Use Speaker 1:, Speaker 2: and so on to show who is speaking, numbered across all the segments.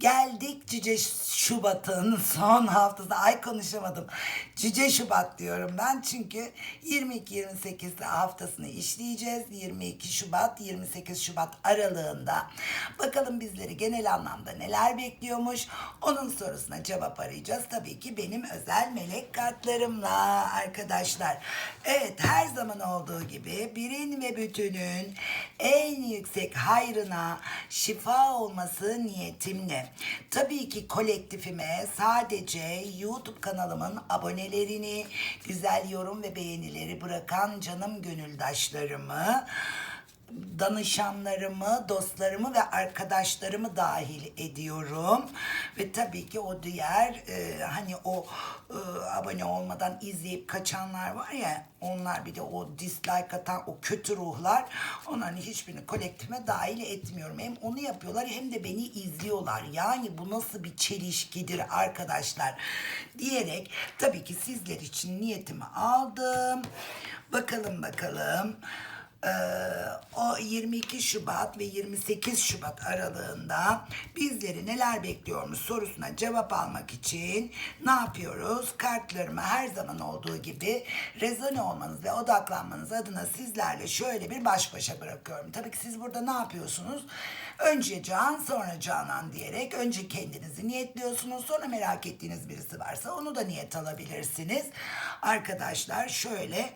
Speaker 1: Geldik Cüce Şubat'ın son haftası. Ay konuşamadım. Cüce Şubat diyorum ben çünkü 22-28 haftasını işleyeceğiz. 22 Şubat, 28 Şubat aralığında. Bakalım bizleri genel anlamda neler bekliyormuş. Onun sorusuna cevap arayacağız. Tabii ki benim özel melek kartlarımla arkadaşlar. Evet her zaman olduğu gibi birin ve bütünün en yüksek hayrına şifa olması niyetimle. Tabii ki kolektifime sadece YouTube kanalımın abonelerini, güzel yorum ve beğenileri bırakan canım gönüldaşlarımı danışanlarımı, dostlarımı ve arkadaşlarımı dahil ediyorum. Ve tabii ki o diğer e, hani o e, abone olmadan izleyip kaçanlar var ya onlar bir de o dislike atan o kötü ruhlar onların hiçbirini kolektifime dahil etmiyorum. Hem onu yapıyorlar hem de beni izliyorlar. Yani bu nasıl bir çelişkidir arkadaşlar diyerek tabii ki sizler için niyetimi aldım. Bakalım bakalım. O 22 Şubat ve 28 Şubat aralığında bizleri neler bekliyormuş sorusuna cevap almak için ne yapıyoruz? Kartlarımı her zaman olduğu gibi rezone olmanız ve odaklanmanız adına sizlerle şöyle bir baş başa bırakıyorum. Tabii ki siz burada ne yapıyorsunuz? Önce Can sonra Canan diyerek önce kendinizi niyetliyorsunuz. Sonra merak ettiğiniz birisi varsa onu da niyet alabilirsiniz. Arkadaşlar şöyle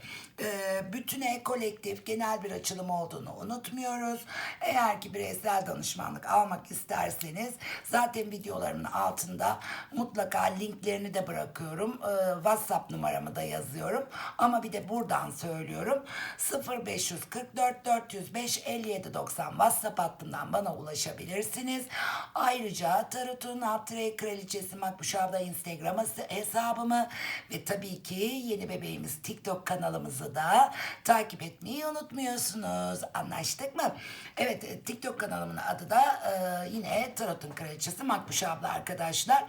Speaker 1: bütüne kolektif genel bir açılım olduğunu unutmuyoruz. Eğer ki bireysel danışmanlık almak isterseniz zaten videolarımın altında mutlaka linklerini de bırakıyorum. E, WhatsApp numaramı da yazıyorum. Ama bir de buradan söylüyorum. 0544 405 57 90 WhatsApp hattından bana ulaşabilirsiniz. Ayrıca Tarot'un Altray Kraliçesi Makbuş abla Instagram hesabımı ve tabii ki yeni bebeğimiz TikTok kanalımızı da takip etmeyi unutmuyorsunuz. Anlaştık mı? Evet e, TikTok kanalımın adı da e, yine Tarot'un Kraliçesi Makbuş abla arkadaşlar.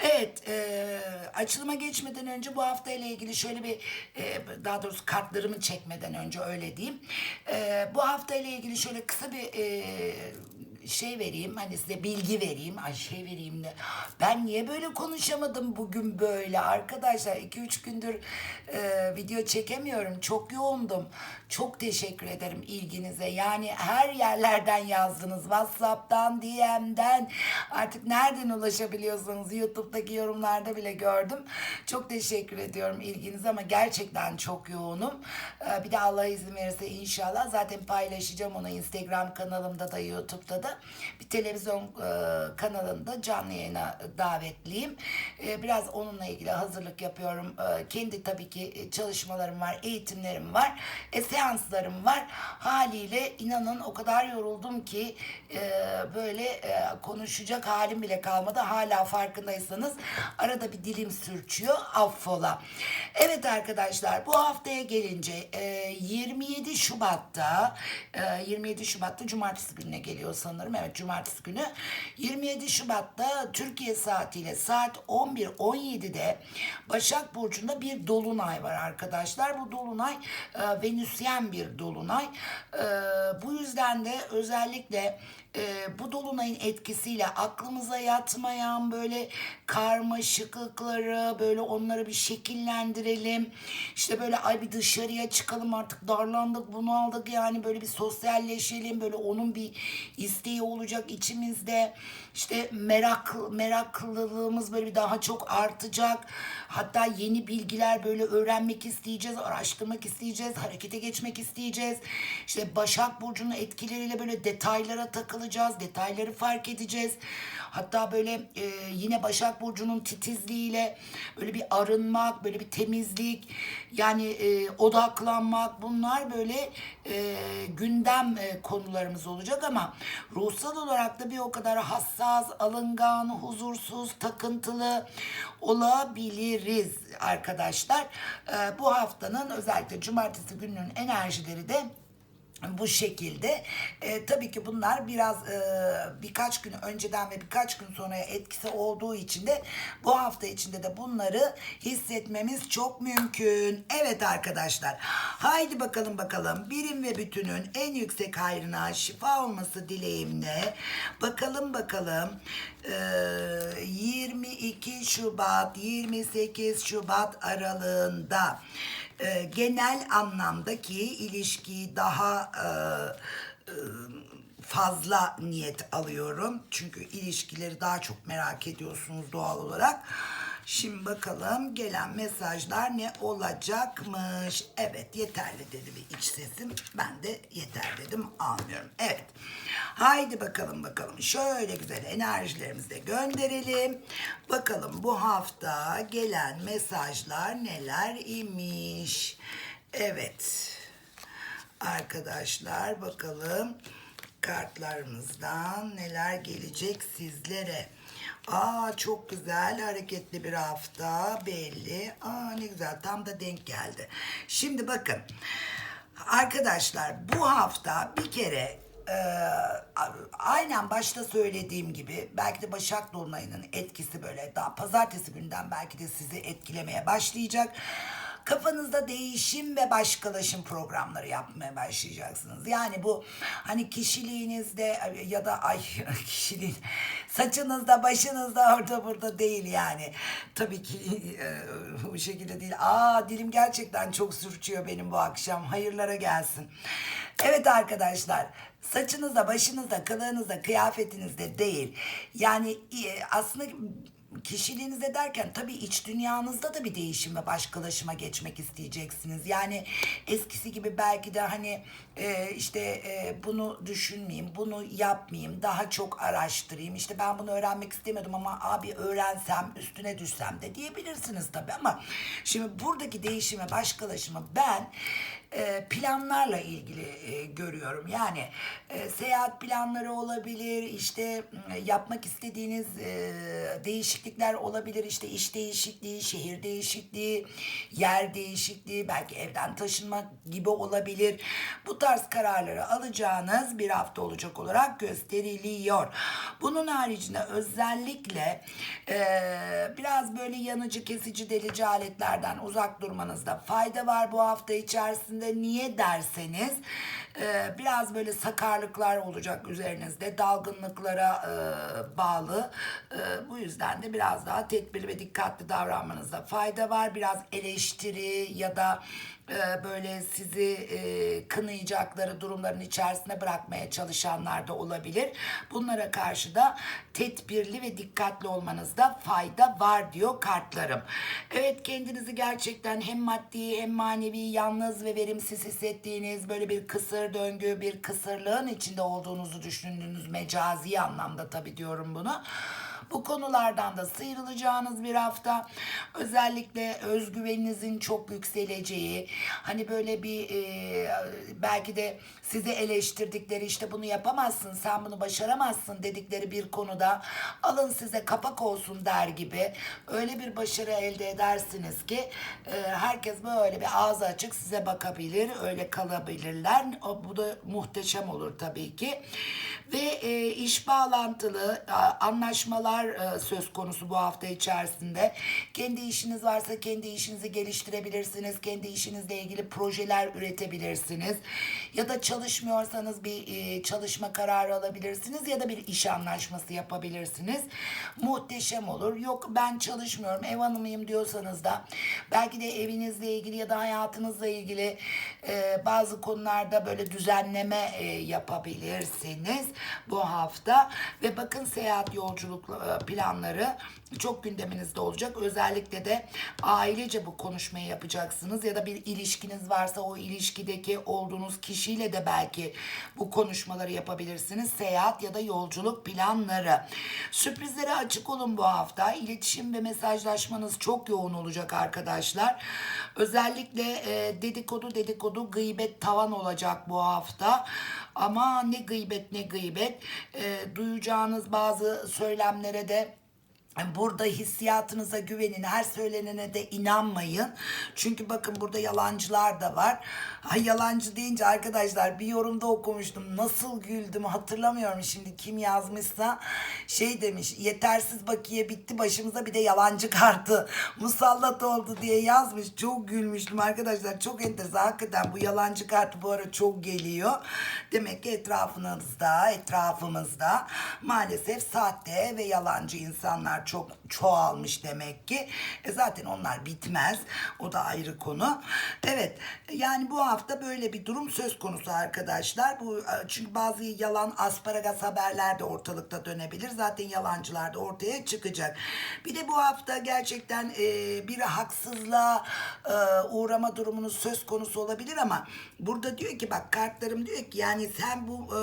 Speaker 1: Evet e, açılıma geçmeden önce bu hafta ile ilgili şöyle bir e, daha doğrusu kartlarımı çekmeden önce öyle diyeyim. E, bu hafta ile ilgili şöyle kısa bir e, şey vereyim hani size bilgi vereyim. Ay şey vereyim de. Ben niye böyle konuşamadım bugün böyle? Arkadaşlar 2-3 gündür e, video çekemiyorum. Çok yoğundum. Çok teşekkür ederim ilginize. Yani her yerlerden yazdınız. Whatsapp'tan DM'den artık nereden ulaşabiliyorsanız YouTube'daki yorumlarda bile gördüm. Çok teşekkür ediyorum ilginize ama gerçekten çok yoğunum. E, bir de Allah izin verirse inşallah. Zaten paylaşacağım onu Instagram kanalımda da YouTube'da da bir televizyon e, kanalında canlı yayına davetliyim. E, biraz onunla ilgili hazırlık yapıyorum. E, kendi tabii ki çalışmalarım var, eğitimlerim var, e, seanslarım var. Haliyle inanın o kadar yoruldum ki e, böyle e, konuşacak halim bile kalmadı. Hala farkındaysanız arada bir dilim sürçüyor. Affola. Evet arkadaşlar bu haftaya gelince e, 27 Şubat'ta e, 27 Şubat'ta cumartesi gününe geliyor sanırım. Evet cumartesi günü 27 Şubat'ta Türkiye saatiyle saat 11.17'de Başak Burcu'nda bir dolunay var arkadaşlar. Bu dolunay e, Venüsyen bir dolunay. E, bu yüzden de özellikle e, bu dolunayın etkisiyle aklımıza yatmayan böyle karmaşıklıkları böyle onları bir şekillendirelim. İşte böyle ay bir dışarıya çıkalım artık darlandık bunaldık yani böyle bir sosyalleşelim böyle onun bir isteği olacak içimizde. İşte merak meraklılığımız böyle bir daha çok artacak. Hatta yeni bilgiler böyle öğrenmek isteyeceğiz, araştırmak isteyeceğiz, harekete geçmek isteyeceğiz. İşte Başak Burcu'nun etkileriyle böyle detaylara takılacağız, detayları fark edeceğiz. Hatta böyle e, yine Başak Burcu'nun titizliğiyle böyle bir arınmak, böyle bir temizlik, yani e, odaklanmak bunlar böyle e, gündem e, konularımız olacak ama ruhsal olarak da bir o kadar hassas, alıngan, huzursuz, takıntılı olabiliriz arkadaşlar. E, bu haftanın özellikle cumartesi gününün enerjileri de bu şekilde. E, tabii ki bunlar biraz e, birkaç gün önceden ve birkaç gün sonra etkisi olduğu için de bu hafta içinde de bunları hissetmemiz çok mümkün. Evet arkadaşlar haydi bakalım bakalım. Birim ve bütünün en yüksek hayrına şifa olması dileğimle. Bakalım bakalım. E, 22 Şubat 28 Şubat aralığında e, genel anlamdaki ilişkiyi daha e, e, fazla niyet alıyorum. Çünkü ilişkileri daha çok merak ediyorsunuz doğal olarak. Şimdi bakalım gelen mesajlar ne olacakmış? Evet yeterli dedi bir iç sesim. Ben de yeter dedim almıyorum. Evet. Haydi bakalım bakalım. Şöyle güzel enerjilerimizi de gönderelim. Bakalım bu hafta gelen mesajlar neler imiş? Evet. Arkadaşlar bakalım kartlarımızdan neler gelecek sizlere. Aa çok güzel hareketli bir hafta belli. Aa ne güzel tam da denk geldi. Şimdi bakın arkadaşlar bu hafta bir kere e, aynen başta söylediğim gibi belki de Başak Dolunay'ın etkisi böyle daha pazartesi günden belki de sizi etkilemeye başlayacak. Kafanızda değişim ve başkalaşım programları yapmaya başlayacaksınız. Yani bu hani kişiliğinizde ya da ay kişiliğin saçınızda, başınızda orada burada değil yani. Tabii ki e, bu şekilde değil. Aa dilim gerçekten çok sürçüyor benim bu akşam. Hayırlara gelsin. Evet arkadaşlar saçınızda, başınızda, kılığınızda, kıyafetinizde değil. Yani e, aslında kişiliğinizde derken tabii iç dünyanızda da bir değişim ve başkalaşıma geçmek isteyeceksiniz. Yani eskisi gibi belki de hani e, işte e, bunu düşünmeyeyim, bunu yapmayayım, daha çok araştırayım. İşte ben bunu öğrenmek istemiyordum ama abi öğrensem, üstüne düşsem de diyebilirsiniz tabii ama şimdi buradaki değişime, başkalaşımı ben planlarla ilgili e, görüyorum. Yani e, seyahat planları olabilir, işte e, yapmak istediğiniz e, değişiklikler olabilir. İşte iş değişikliği, şehir değişikliği, yer değişikliği, belki evden taşınmak gibi olabilir. Bu tarz kararları alacağınız bir hafta olacak olarak gösteriliyor. Bunun haricinde özellikle e, biraz böyle yanıcı, kesici, delici aletlerden uzak durmanızda fayda var bu hafta içerisinde. Niye derseniz e, biraz böyle sakarlıklar olacak üzerinizde, dalgınlıklara e, bağlı. E, bu yüzden de biraz daha tedbirli ve dikkatli davranmanızda fayda var. Biraz eleştiri ya da e, böyle sizi e, kınayacakları durumların içerisine bırakmaya çalışanlar da olabilir. Bunlara karşı da tedbirli ve dikkatli olmanızda fayda var diyor kartlarım. Evet kendinizi gerçekten hem maddi hem manevi yalnız ve verimsiz hissettiğiniz böyle bir kısır döngü, bir kısırlığın içinde olduğunuzu düşündüğünüz mecazi anlamda tabii diyorum bunu. Bu konulardan da sıyrılacağınız bir hafta. Özellikle özgüveninizin çok yükseleceği, hani böyle bir e, belki de sizi eleştirdikleri işte bunu yapamazsın, sen bunu başaramazsın dedikleri bir konuda alın size kapak olsun der gibi öyle bir başarı elde edersiniz ki e, herkes böyle bir ağzı açık size bakabilir, öyle kalabilirler. O, bu da muhteşem olur tabii ki. Ve e, iş bağlantılı a, anlaşmalar e, söz konusu bu hafta içerisinde. Kendi işiniz varsa kendi işinizi geliştirebilirsiniz. Kendi işinizle ilgili projeler üretebilirsiniz. Ya da çalışmıyorsanız bir e, çalışma kararı alabilirsiniz ya da bir iş anlaşması yapabilirsiniz. Muhteşem olur. Yok ben çalışmıyorum, ev hanımıyım diyorsanız da belki de evinizle ilgili ya da hayatınızla ilgili e, bazı konularda böyle düzenleme yapabilirsiniz bu hafta. Ve bakın seyahat yolculuk planları çok gündeminizde olacak. Özellikle de ailece bu konuşmayı yapacaksınız ya da bir ilişkiniz varsa o ilişkideki olduğunuz kişiyle de belki bu konuşmaları yapabilirsiniz. Seyahat ya da yolculuk planları. Sürprizlere açık olun bu hafta. İletişim ve mesajlaşmanız çok yoğun olacak arkadaşlar. Özellikle e, dedikodu dedikodu gıybet tavan olacak bu hafta. Ama ne gıybet ne gıybet. E, duyacağınız bazı söylemlere de Burada hissiyatınıza güvenin. Her söylenene de inanmayın. Çünkü bakın burada yalancılar da var. Ay yalancı deyince arkadaşlar bir yorumda okumuştum. Nasıl güldüm hatırlamıyorum şimdi kim yazmışsa. Şey demiş yetersiz bakiye bitti başımıza bir de yalancı kartı musallat oldu diye yazmış. Çok gülmüştüm arkadaşlar. Çok enteresan. Hakikaten bu yalancı kartı bu ara çok geliyor. Demek ki etrafınızda, etrafımızda maalesef sahte ve yalancı insanlar çok çoğalmış demek ki. E zaten onlar bitmez. O da ayrı konu. Evet. Yani bu hafta böyle bir durum söz konusu arkadaşlar. Bu çünkü bazı yalan asparagas haberler de ortalıkta dönebilir. Zaten yalancılar da ortaya çıkacak. Bir de bu hafta gerçekten e, bir haksızlığa e, uğrama durumunuz söz konusu olabilir ama burada diyor ki bak kartlarım diyor ki yani sen bu e,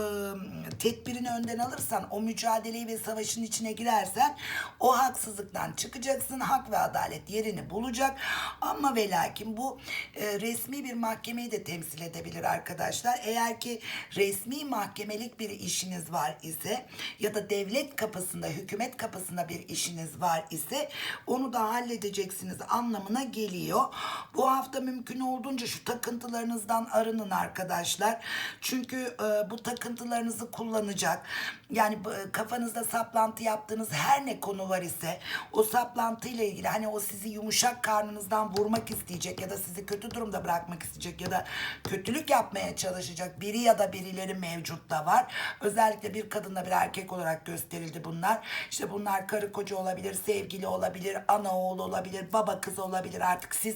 Speaker 1: tedbirini önden alırsan o mücadeleyi ve savaşın içine girersen o haksızlıktan çıkacaksın. Hak ve adalet yerini bulacak. Ama ve lakin bu e, resmi bir mahkemeyi de temsil edebilir arkadaşlar. Eğer ki resmi mahkemelik bir işiniz var ise ya da devlet kapısında, hükümet kapısında bir işiniz var ise onu da halledeceksiniz anlamına geliyor. Bu hafta mümkün olduğunca şu takıntılarınızdan arının arkadaşlar. Çünkü e, bu takıntılarınızı kullanacak. Yani e, kafanızda saplantı yaptığınız her ne konu var ise o saplantıyla ilgili hani o sizi yumuşak karnınızdan vurmak isteyecek ya da sizi kötü durumda bırakmak isteyecek ya da kötülük yapmaya çalışacak biri ya da birileri mevcut da var. Özellikle bir kadınla bir erkek olarak gösterildi bunlar. İşte bunlar karı koca olabilir, sevgili olabilir, ana oğul olabilir, baba kız olabilir. Artık siz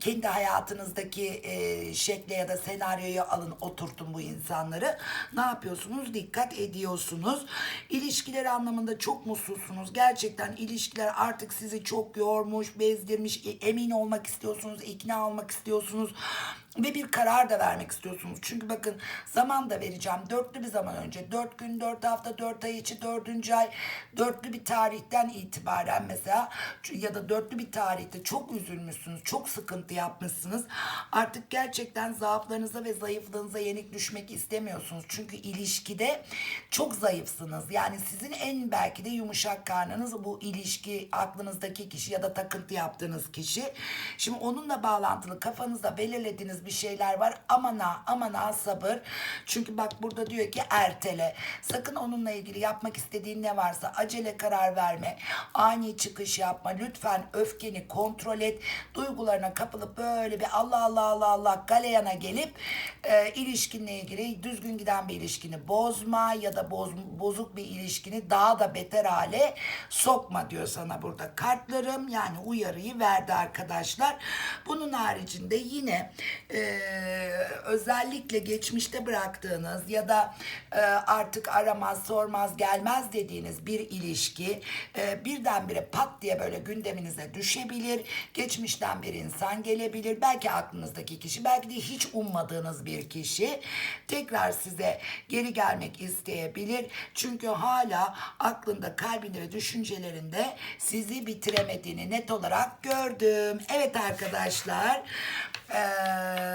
Speaker 1: kendi hayatınızdaki e, şekle ya da senaryoyu alın oturtun bu insanları. Ne yapıyorsunuz? Dikkat ediyorsunuz. İlişkileri anlamında çok mutsuzsunuz. Gerçekten ilişkiler artık sizi çok yormuş, bezdirmiş. E, Emin olmak istiyorsunuz, ikna olmak istiyorsunuz ve bir karar da vermek istiyorsunuz. Çünkü bakın zaman da vereceğim. Dörtlü bir zaman önce. Dört gün, dört hafta, dört ay içi, dördüncü ay. Dörtlü bir tarihten itibaren mesela ya da dörtlü bir tarihte çok üzülmüşsünüz. Çok sıkıntı yapmışsınız. Artık gerçekten zaaflarınıza ve zayıflığınıza yenik düşmek istemiyorsunuz. Çünkü ilişkide çok zayıfsınız. Yani sizin en belki de yumuşak karnınız bu ilişki aklınızdaki kişi ya da takıntı yaptığınız kişi. Şimdi onunla bağlantılı kafanızda belirlediğiniz bir şeyler var. Aman ha aman ha sabır. Çünkü bak burada diyor ki ertele. Sakın onunla ilgili yapmak istediğin ne varsa acele karar verme. Ani çıkış yapma. Lütfen öfkeni kontrol et. Duygularına kapılıp böyle bir Allah Allah Allah Allah galeyana gelip e, ilişkinle ilgili düzgün giden bir ilişkini bozma ya da boz, bozuk bir ilişkini daha da beter hale sokma diyor sana burada kartlarım. Yani uyarıyı verdi arkadaşlar. Bunun haricinde yine e, özellikle geçmişte bıraktığınız ya da e, artık aramaz sormaz gelmez dediğiniz bir ilişki e, birdenbire pat diye böyle gündeminize düşebilir. Geçmişten bir insan gelebilir. Belki aklınızdaki kişi belki de hiç ummadığınız bir kişi tekrar size geri gelmek isteyebilir. Çünkü hala aklında, kalbinde ve düşüncelerinde sizi bitiremediğini net olarak gördüm. Evet arkadaşlar eee,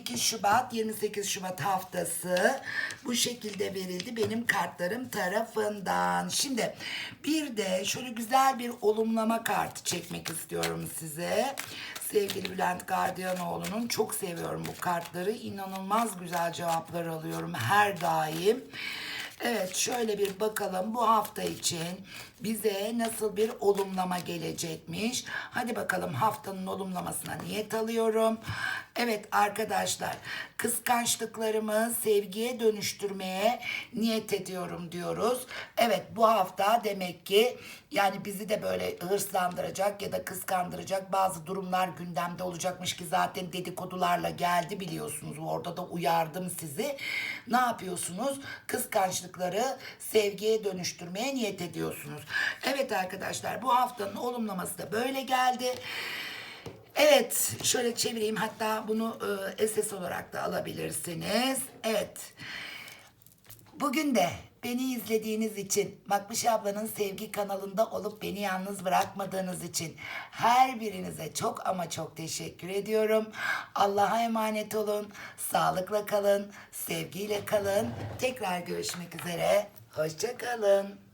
Speaker 1: 22 Şubat 28 Şubat haftası bu şekilde verildi benim kartlarım tarafından. Şimdi bir de şöyle güzel bir olumlama kartı çekmek istiyorum size. Sevgili Bülent Gardiyanoğlu'nun çok seviyorum bu kartları. İnanılmaz güzel cevaplar alıyorum her daim. Evet şöyle bir bakalım bu hafta için bize nasıl bir olumlama gelecekmiş. Hadi bakalım haftanın olumlamasına niyet alıyorum. Evet arkadaşlar kıskançlıklarımı sevgiye dönüştürmeye niyet ediyorum diyoruz. Evet bu hafta demek ki yani bizi de böyle hırslandıracak ya da kıskandıracak bazı durumlar gündemde olacakmış ki zaten dedikodularla geldi biliyorsunuz. Orada da uyardım sizi. Ne yapıyorsunuz? Kıskançlıkları sevgiye dönüştürmeye niyet ediyorsunuz. Evet arkadaşlar bu haftanın olumlaması da böyle geldi. Evet, şöyle çevireyim. Hatta bunu e, SS olarak da alabilirsiniz. Evet. Bugün de beni izlediğiniz için, Makbuş ablanın sevgi kanalında olup beni yalnız bırakmadığınız için her birinize çok ama çok teşekkür ediyorum. Allah'a emanet olun, sağlıkla kalın, sevgiyle kalın. Tekrar görüşmek üzere. Hoşça kalın.